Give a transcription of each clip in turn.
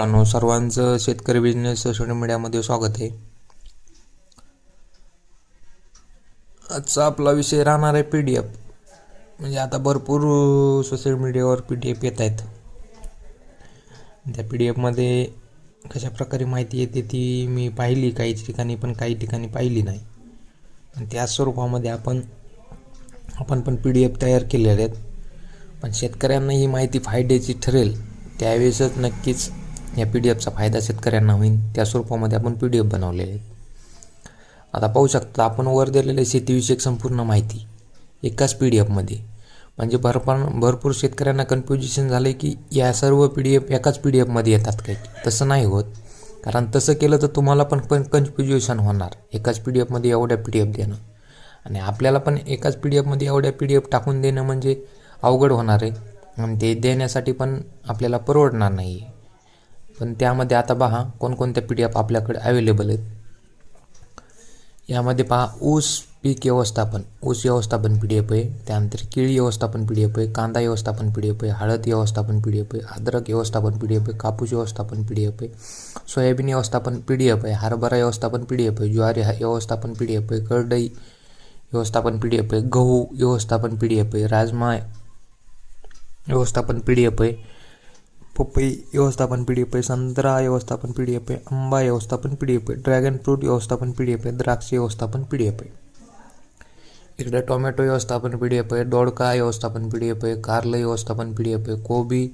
मित्रांनो सर्वांचं शेतकरी बिझनेस सोशल मीडियामध्ये स्वागत आहे. आजचा आपला विषय राहणार आहे पी डी एफ म्हणजे आता भरपूर सोशल मीडियावर पी डी एफ येत आहेत. त्या पी डी एफमध्ये कशा प्रकारे माहिती येते ती मी पाहिली काही ठिकाणी पण काही ठिकाणी पाहिली नाही. आणि त्याच स्वरूपामध्ये आपण आपण पण पी डी एफ तयार केलेले आहेत. पण शेतकऱ्यांना ही माहिती फायद्याची ठरेल त्यावेळेसच नक्कीच या पी डी एफचा फायदा शेतकऱ्यांना होईल त्या स्वरूपामध्ये आपण पी डी एफ बनवलेले आहेत. आता पाहू शकता आपण वर दिलेले शेतीविषयक संपूर्ण माहिती एकाच पी डी एफमध्ये म्हणजे भरपूर भरपूर शेतकऱ्यांना कन्फ्युजेशन झालं आहे की या सर्व पी डी एफ एकाच पी डी एफमध्ये येतात काही तसं नाही होत. कारण तसं केलं तर तुम्हाला पण पण कन्फ्युजेशन होणार. एकाच पी डी एफमध्ये एवढ्या पी डी एफ देणं. आणि आपल्याला पण एकाच पी डी एफमध्ये एवढ्या पी डी एफ टाकून देणं म्हणजे अवघड होणार आहे. आणि ते देण्यासाठी पण आपल्याला परवडणार नाही आहे पण त्यामध्ये आता पहा कोणकोणत्या पी डी एफ आपल्याकडे अवेलेबल आहेत यामध्ये पहा ऊस पीक व्यवस्थापन ऊस व्यवस्थापन पी डी एफ आहे त्यानंतर केळी व्यवस्थापन पी डी एफ आहे कांदा व्यवस्थापन पी डी एफ आहे हळद व्यवस्थापन पी डी एफ आहे अद्रक व्यवस्थापन पी डी एफ आहे कापूस व्यवस्थापन पी डी एफ आहे सोयाबीन व्यवस्थापन पी डी एफ आहे हरभरा व्यवस्थापन पी डी एफ आहे ज्वारी व्यवस्थापन पी डी एफ आहे करडई व्यवस्थापन पी डी एफ आहे गहू व्यवस्थापन पी डी एफ आहे राजमा व्यवस्थापन पी डी एफ आहे पपई व्यवस्थापन पी डी एफ आहे संत्रा व्यवस्थापन पी डी एफ आहे आंबा व्यवस्थापन पी डी एफ आहे ड्रॅगन फ्रूट व्यवस्थापन पी डी एफ आहे द्राक्ष व्यवस्थापन पी डी एफ आहे इकडे टोमॅटो व्यवस्थापन पी डी एफ आहे दोडका व्यवस्थापन पी डी एफ आहे कारलं व्यवस्थापन पी डी एफ आहे कोबी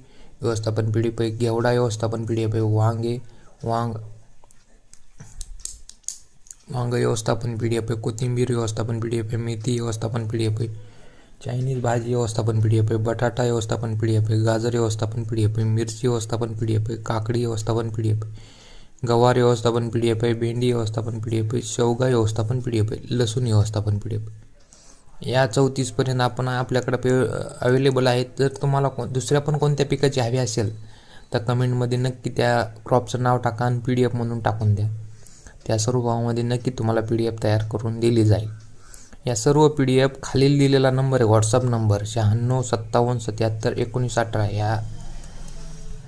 व्यवस्थापन पी डी एफ आहे घेवडा व्यवस्थापन पी डी एफ आहे वांगे वांग वांग व्यवस्थापन पी डी एफ आहे कोथिंबीर व्यवस्थापन पी डी एफ आहे मेथी व्यवस्थापन पी डी एफ आहे चायनीज भाजी व्यवस्थापन पी डी एफ आहे बटाटा व्यवस्थापन पी डी एफ आहे गाजर व्यवस्थापन पी डी एफ आहे मिरची व्यवस्थापन पी डी एफ आहे काकडी व्यवस्थापन पी डी एफ आहे गवार व्यवस्थापन पी डी एफ आहे भेंडी व्यवस्थापन पी डी एफ आहे शेवगा व्यवस्थापन पी डी एफ आहे लसूण व्यवस्थापन पी डी एफ या चौतीसपर्यंत आपण आपल्याकडे पे अवेलेबल आहेत. जर तुम्हाला कोण दुसऱ्या पण कोणत्या पिकाची हवी असेल तर कमेंटमध्ये नक्की त्या क्रॉपचं नाव टाका आणि पी डी एफ म्हणून टाकून द्या. त्या स्वरूपामध्ये नक्की तुम्हाला पी डी एफ तयार करून दिली जाईल. या सर्व पी डी एफ खालील दिलेला नंबर आहे व्हॉट्सअप नंबर शहाण्णव सत्तावन्न सत्याहत्तर एकोणीस अठरा. या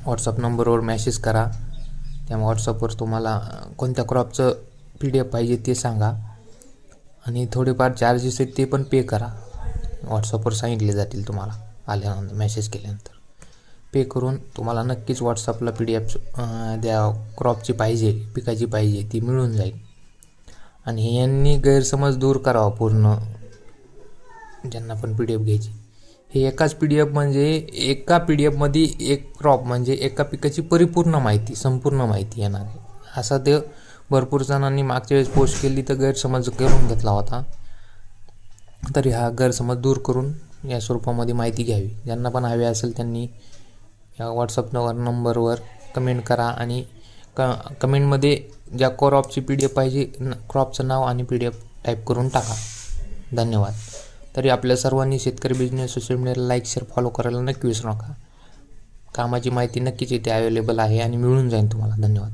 व्हॉट्सअप नंबरवर मॅसेज करा. त्या व्हॉट्सअपवर तुम्हाला कोणत्या क्रॉपचं पी डी एफ पाहिजे ते सांगा. आणि थोडेफार चार्जेस आहेत ते पण पे करा. व्हॉट्सअपवर सांगितले जातील तुम्हाला आल्यानंतर मेसेज केल्यानंतर. पे करून तुम्हाला नक्कीच व्हॉट्सअपला पी डी एफ द्या क्रॉपची पाहिजे पिकाची पाहिजे ती मिळून जाईल. आणि यांनी गैरसमज दूर करावा पूर्ण. ज्यांना पण पी डी एफ घ्यायची. हे एकाच पी डी एफ म्हणजे एका पी डी एफमध्ये एक क्रॉप म्हणजे एका पिकाची परिपूर्ण माहिती संपूर्ण माहिती येणार आहे. असा ते भरपूर जणांनी मागच्या वेळेस पोस्ट केली तर गैरसमज करून घेतला होता. तरी हा गैरसमज दूर करून या स्वरूपामध्ये माहिती घ्यावी. ज्यांना पण हवी असेल त्यांनी या व्हॉट्सअप नंबरवर कमेंट करा आणि क कमेंटमध्ये ज्या क्रॉपची पी डी एफ पाहिजे न क्रॉपचं नाव आणि पी डी एफ टाईप करून टाका. धन्यवाद. तरी आपल्या सर्वांनी शेतकरी बिझनेस सोशल मीडियाला लाईक शेअर फॉलो करायला नक्की विसरू नका. कामाची माहिती नक्कीच इथे अवेलेबल आहे आणि मिळून जाईल तुम्हाला. धन्यवाद.